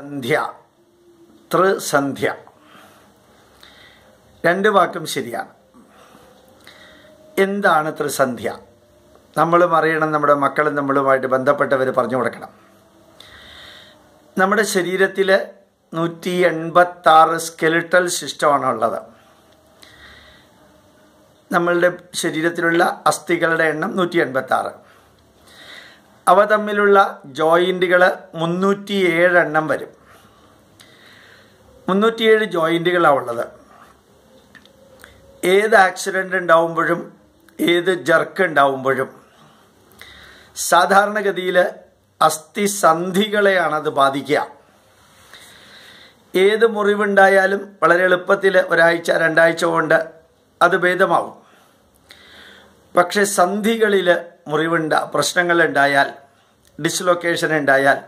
സന്ധ്യ. തൃസന്ധ്യ രണ്ട് വാക്കും ശരിയാണ്. എന്താണ് ത്രിസന്ധ്യ? നമ്മളും അറിയണം നമ്മുടെ മക്കളും നമ്മളുമായിട്ട് ബന്ധപ്പെട്ടവർ പറഞ്ഞു കൊടുക്കണം. നമ്മുടെ ശരീരത്തിൽ നൂറ്റി എൺപത്താറ് സ്കെലിട്ടൽ സിസ്റ്റമാണ് ഉള്ളത്. നമ്മളുടെ ശരീരത്തിലുള്ള അസ്ഥികളുടെ എണ്ണം നൂറ്റി എൺപത്താറ് അവ തമ്മിലുള്ള ജോയിന്റുകൾ മുന്നൂറ്റി എണ്ണം വരും. മുന്നൂറ്റിയേഴ് ജോയിന്റുകളാണ് ഉള്ളത്. ഏത് ആക്സിഡന്റ് ഉണ്ടാവുമ്പോഴും ഏത് ജർക്ക് ഉണ്ടാവുമ്പോഴും. സാധാരണഗതിയിൽ അസ്ഥിസന്ധികളെയാണ് അത് ബാധിക്കുക. ഏത് മുറിവുണ്ടായാലും വളരെ എളുപ്പത്തിൽ ഒരാഴ്ച രണ്ടാഴ്ച കൊണ്ട് അത് ഭേദമാവും. പക്ഷെ സന്ധികളിൽ മുറിവുണ്ട പ്രശ്നങ്ങളുണ്ടായാൽ ഡിസ്ലൊക്കേഷൻ ഉണ്ടായാൽ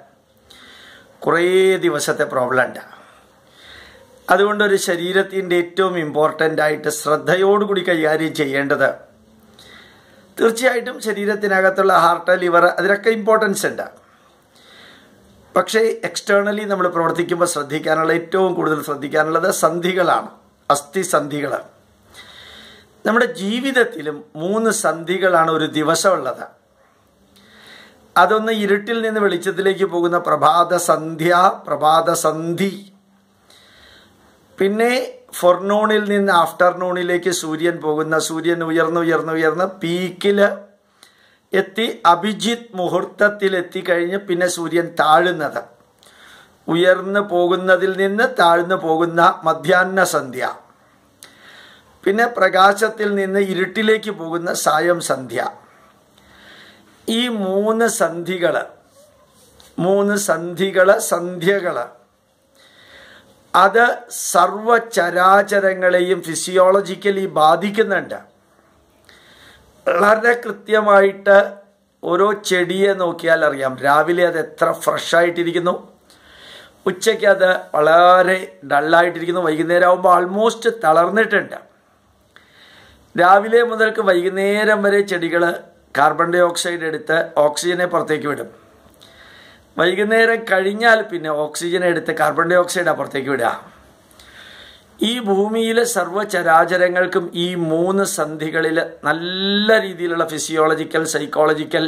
കുറേ ദിവസത്തെ പ്രോബ്ലം ഉണ്ട്. അതുകൊണ്ട് ഒരു ശരീരത്തിന്റെ ഏറ്റവും ഇമ്പോർട്ടന്റ് ആയിട്ട് ശ്രദ്ധയോടുകൂടി കൈകാര്യം ചെയ്യേണ്ടത് തീർച്ചയായിട്ടും ശരീരത്തിനകത്തുള്ള ഹാർട്ട് ലിവർ അതിനൊക്കെ ഇമ്പോർട്ടൻസ് ഉണ്ട്. പക്ഷേ എക്സ്റ്റേണലി നമ്മൾ പ്രവർത്തിക്കുമ്പോൾ ശ്രദ്ധിക്കാനുള്ള ഏറ്റവും കൂടുതൽ ശ്രദ്ധിക്കാനുള്ളത് സന്ധികളാണ് അസ്ഥിസന്ധികൾ നമ്മുടെ ജീവിതത്തിലും മൂന്ന് സന്ധികളാണ് ഒരു ദിവസമുള്ളത്. അതൊന്ന് ഇരുട്ടിൽ നിന്ന് വെളിച്ചത്തിലേക്ക് പോകുന്ന പ്രഭാത സന്ധ്യ പ്രഭാത സന്ധി. പിന്നെ ഫോർനൂണിൽ നിന്ന് ആഫ്റ്റർനൂണിലേക്ക് സൂര്യൻ പോകുന്ന സൂര്യൻ ഉയർന്ന് ഉയർന്ന് ഉയർന്ന് പീക്കിൽ എത്തി അഭിജിത്ത് മുഹൂർത്തത്തിൽ എത്തിക്കഴിഞ്ഞ് പിന്നെ സൂര്യൻ താഴുന്നത്. ഉയർന്നു പോകുന്നതിൽ നിന്ന് താഴ്ന്നു പോകുന്ന മധ്യാഹ്ന സന്ധ്യ. പിന്നെ പ്രകാശത്തിൽ നിന്ന് ഇരുട്ടിലേക്ക് പോകുന്ന സായം സന്ധ്യ. ഈ മൂന്ന് സന്ധികൾ മൂന്ന് സന്ധികൾ സന്ധ്യകൾ അത് സർവചരാചരങ്ങളെയും ഫിസിയോളജിക്കലി ബാധിക്കുന്നുണ്ട്. വളരെ കൃത്യമായിട്ട് ഓരോ ചെടിയെ നോക്കിയാൽ അറിയാം. രാവിലെ അത് എത്ര ഫ്രഷായിട്ടിരിക്കുന്നു. ഉച്ചയ്ക്ക് അത് വളരെ ഡള്ളായിട്ടിരിക്കുന്നു. വൈകുന്നേരം ആകുമ്പോൾ ആൾമോസ്റ്റ് തളർന്നിട്ടുണ്ട്. രാവിലെ മുതൽക്ക് വൈകുന്നേരം വരെ ചെടികൾ കാർബൺ ഡൈ ഓക്സൈഡ് എടുത്ത് ഓക്സിജനെ പുറത്തേക്ക് വിടും. വൈകുന്നേരം കഴിഞ്ഞാൽ പിന്നെ ഓക്സിജൻ എടുത്ത് കാർബൺ ഡൈ ഓക്സൈഡ് അപ്പുറത്തേക്ക് വിടുക. ഈ ഭൂമിയിലെ സർവചരാചരങ്ങൾക്കും ഈ മൂന്ന് സന്ധികളിൽ നല്ല രീതിയിലുള്ള physiological psychological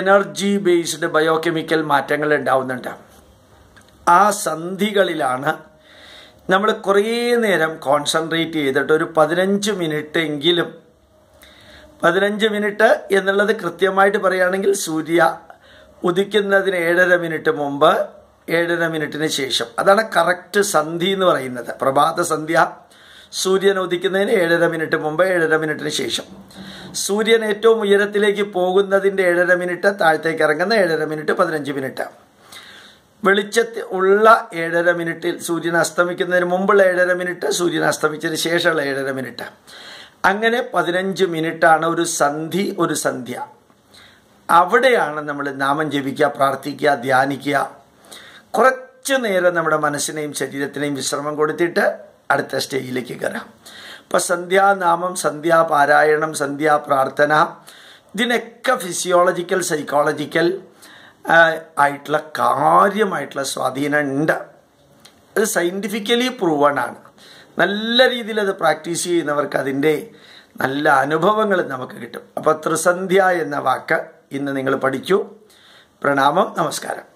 energy based biochemical മാറ്റങ്ങൾ ഉണ്ടാവുന്നുണ്ട്. ആ സന്ധികളിലാണ് നമ്മൾ കുറേ നേരം കോൺസെൻട്രേറ്റ് ചെയ്തിട്ട് ഒരു പതിനഞ്ച് മിനിറ്റ് എങ്കിലും പതിനഞ്ച് മിനിറ്റ് എന്നുള്ളത് കൃത്യമായിട്ട് പറയുകയാണെങ്കിൽ സൂര്യ ഉദിക്കുന്നതിന് ഏഴര മിനിറ്റ് മുമ്പ് ഏഴര മിനിറ്റിന് ശേഷം. അതാണ് കറക്റ്റ് സന്ധി എന്ന് പറയുന്നത്. പ്രഭാത സന്ധ്യ സൂര്യൻ ഉദിക്കുന്നതിന് ഏഴര മിനിറ്റ് മുമ്പ് ഏഴര മിനിറ്റിന് ശേഷം. സൂര്യൻ ഏറ്റവും ഉയരത്തിലേക്ക് പോകുന്നതിന്റെ ഏഴര മിനിറ്റ് താഴത്തേക്ക് ഇറങ്ങുന്ന ഏഴര മിനിറ്റ് പതിനഞ്ച് മിനിറ്റ് വെളിച്ചത്തിൽ ഉള്ള ഏഴര മിനിറ്റിൽ സൂര്യൻ അസ്തമിക്കുന്നതിന് മുമ്പുള്ള ഏഴര മിനിറ്റ് സൂര്യൻ അസ്തമിച്ചതിന് ശേഷമുള്ള ഏഴര മിനിറ്റ്. അങ്ങനെ പതിനഞ്ച് മിനിറ്റാണ് ഒരു സന്ധി ഒരു സന്ധ്യ. അവിടെയാണ് നമ്മൾ നാമം ജപിക്കുക പ്രാർത്ഥിക്കുക ധ്യാനിക്കുക. കുറച്ച് നേരം നമ്മുടെ മനസ്സിനെയും ശരീരത്തിനെയും വിശ്രമം കൊടുത്തിട്ട് അടുത്ത സ്റ്റേജിലേക്ക് കയറാം. അപ്പോൾ സന്ധ്യാനാമം സന്ധ്യാപാരായണം സന്ധ്യാപ്രാർത്ഥന ഇതിനൊക്കെ ഫിസിയോളജിക്കൽ സൈക്കോളജിക്കൽ ആയിട്ടുള്ള കാര്യമായിട്ടുള്ള സ്വാധീനം ഉണ്ട്. അത് സയന്റിഫിക്കലി പ്രൂവൺ ആണ്. നല്ല രീതിയിൽ അത് പ്രാക്ടീസ് ചെയ്യുന്നവർക്ക് അതിന്റെ നല്ല അനുഭവങ്ങൾ നമുക്ക് കിട്ടും. അപ്പോൾ ത്രിസന്ധ്യ എന്ന വാക്ക് ഇന്ന് നിങ്ങൾ പഠിച്ചു. പ്രണാമം നമസ്കാരം.